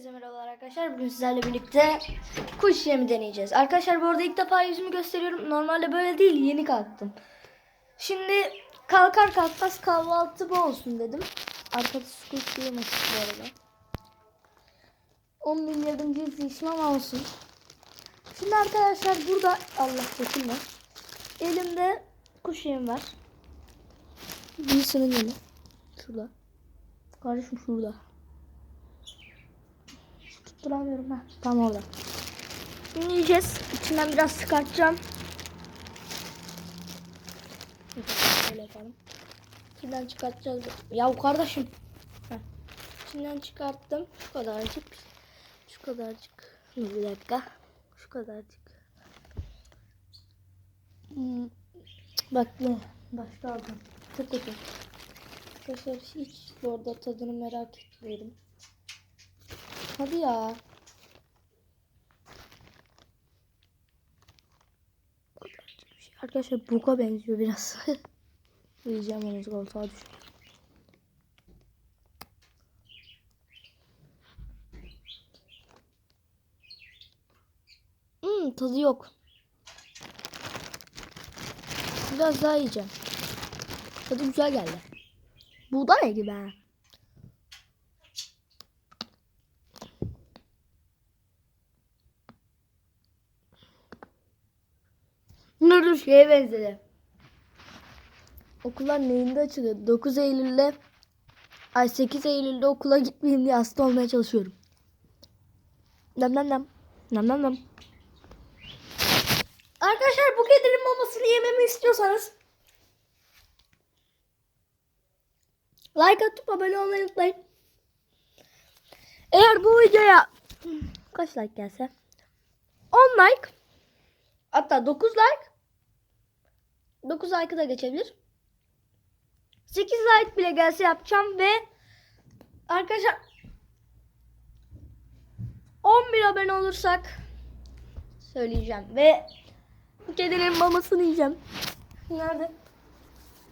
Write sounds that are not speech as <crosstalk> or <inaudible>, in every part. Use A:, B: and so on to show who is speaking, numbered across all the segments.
A: Herkese merhabalar arkadaşlar. Bugün sizlerle birlikte kuş yemi deneyeceğiz. Arkadaşlar bu arada ilk defa yüzümü gösteriyorum. Normalde böyle değil. Yeni kalktım. Şimdi kalkar kalkmaz kahvaltı bu olsun dedim. Arkada kuş yemek bu arada. 10 bin yardımcı izleyişim ama olsun. Şimdi arkadaşlar burada Allah dokunma. Elimde kuş yemi var. Birisinin yemi. Şurada. Kardeşim şurada. Tutturamıyorum ha. Tam orada. Şimdi yiyeceğiz. İçinden biraz çıkartacağım. Şöyle yapalım. İçinden çıkartacağız. Ya kardeşim. Heh. İçinden çıkarttım. Şu kadarcık. Şu kadarcık. Bir dakika. Şu kadarcık. Hmm. Bak ne? Başka aldım. Çok kötü. Arkadaşlar hiç bu arada tadını merak etmiyorum. Hadi ya. Arkadaşlar buka benziyor biraz. <laughs> Yiyeceğim onu koltuğa düştü. Hmm, tadı yok. Biraz daha yiyeceğim. Tadı güzel geldi. Buğday gibi ha. Dur şeye benzedi. Okullar neyinde açılıyor? 9 Eylül'de ay 8 Eylül'de okula gitmeyeyim diye hasta olmaya çalışıyorum. Nam nam nam. Nam nam nam. Arkadaşlar bu kedinin mamasını yememi istiyorsanız like atıp abone olmayı unutmayın. Eğer bu videoya kaç like gelse 10 like hatta 9 like 9 like'ı da geçebilir. 8 like bile gelse yapacağım ve arkadaşlar 11 abone olursak söyleyeceğim ve bu kedinin mamasını yiyeceğim. Nerede?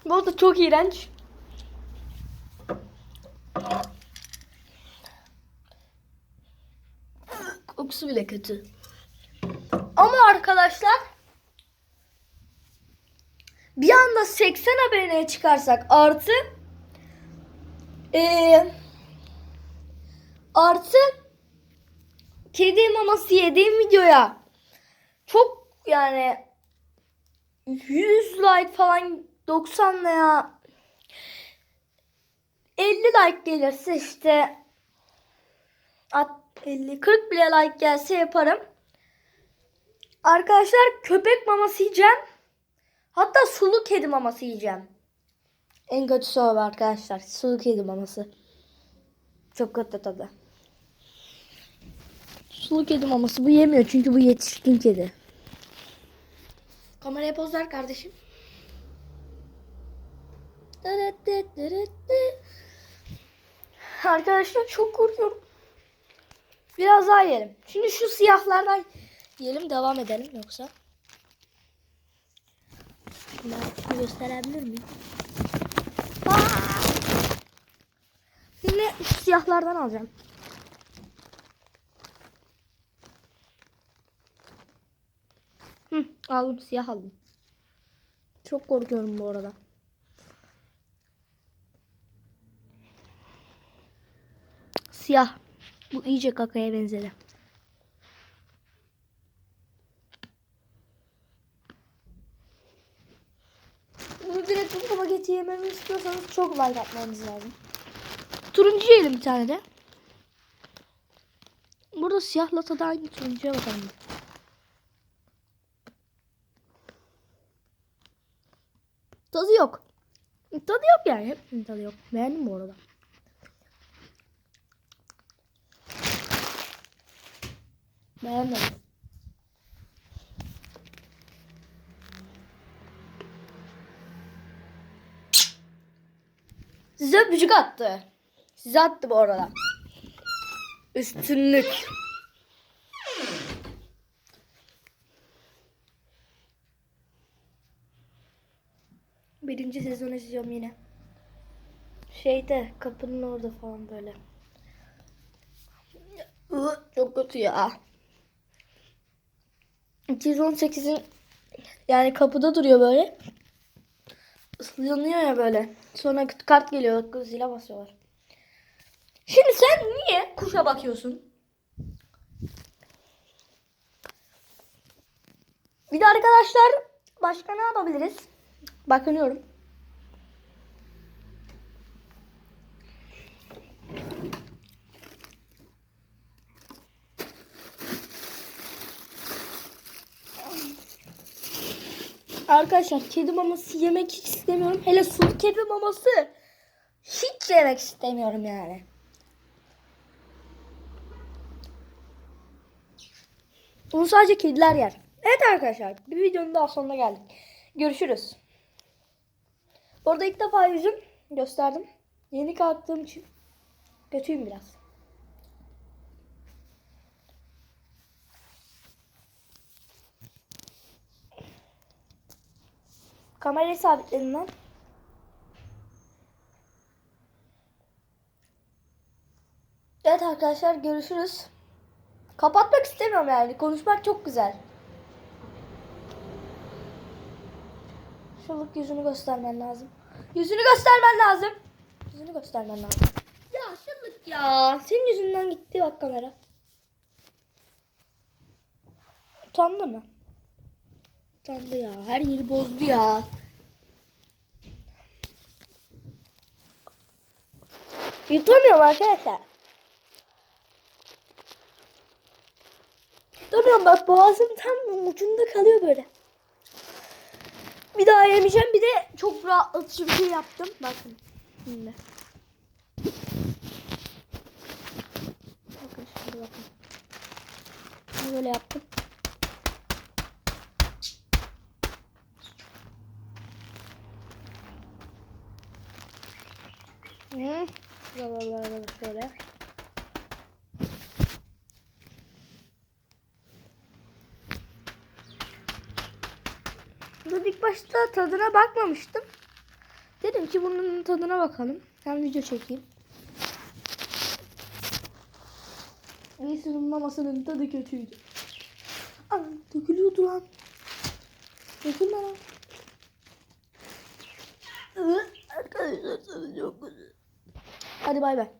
A: Bu arada çok iğrenç. Kokusu bile kötü. Ama arkadaşlar bir anda 80 aboneye çıkarsak artı eee artı kedi maması yediğim videoya çok yani 100 like falan 90 veya 50 like gelirse işte at 50 40 bile like gelse yaparım. Arkadaşlar köpek maması yiyeceğim. Hatta sulu kedi maması yiyeceğim. En kötüsü o arkadaşlar. Sulu kedi maması. Çok kötü tadı. Sulu kedi maması. Bu yemiyor çünkü bu yetişkin kedi. Kameraya poz ver kardeşim. Arkadaşlar çok korkuyorum. Biraz daha yiyelim. Şimdi şu siyahlardan yiyelim devam edelim yoksa. Şunu gösterebilir miyim? Aa! Siyahlardan alacağım. Hı, aldım siyah aldım. Çok korkuyorum bu arada. Siyah. Bu iyice kakaya benzedi. Bu spagetti yememi istiyorsanız çok like atmanız lazım. Turuncu yiyelim bir tane de. Burada siyahla tadı aynı turuncuya bakalım. Tadı yok. Tadı yok yani. Hepsinin tadı yok. Beğendim bu arada. Beğenmedim. Size öpücük attı. Size attı bu arada. Üstünlük. Birinci sezon izliyorum yine. Şeyde kapının orada falan böyle. Çok kötü ya. 218'in yani kapıda duruyor böyle. Islanıyor ya böyle. Sonra kart geliyor. Zile basıyorlar. Şimdi sen niye kuşa bakıyorsun? Bir de arkadaşlar başka ne yapabiliriz? Bakınıyorum. Arkadaşlar kedi maması yemek hiç istemiyorum. Hele sulu kedi maması hiç yemek istemiyorum yani. Bunu sadece kediler yer. Evet arkadaşlar bir videonun daha sonuna geldik. Görüşürüz. Bu arada ilk defa yüzüm gösterdim. Yeni kalktığım için kötüyüm biraz. Kamerayı sabitledim. Evet arkadaşlar görüşürüz. Kapatmak istemiyorum yani. Konuşmak çok güzel. Şuluk yüzünü göstermen lazım. Yüzünü göstermen lazım. Yüzünü göstermen lazım. Ya şıllık ya. Senin yüzünden gitti bak kamera. Utandı mı? Utandı ya. Her yeri bozdu ya. Yutamıyorum arkadaşlar. Yutamıyorum bak boğazım tam ucunda kalıyor böyle. Bir daha yemeyeceğim. Bir de çok rahatlatıcı bir şey yaptım. Bakın. Şimdi. Bakın şimdi bakın. Böyle yaptım. Hı. Şuralara şöyle. Ben ilk başta tadına bakmamıştım. Dedim ki bunun tadına bakalım. Hem video çekeyim. Reis'in mamasının tadı kötüydü. Anam dökülüyordu lan. Dökülme lan. Arkadaşlar tadı çok kötü. Hadi bay bay.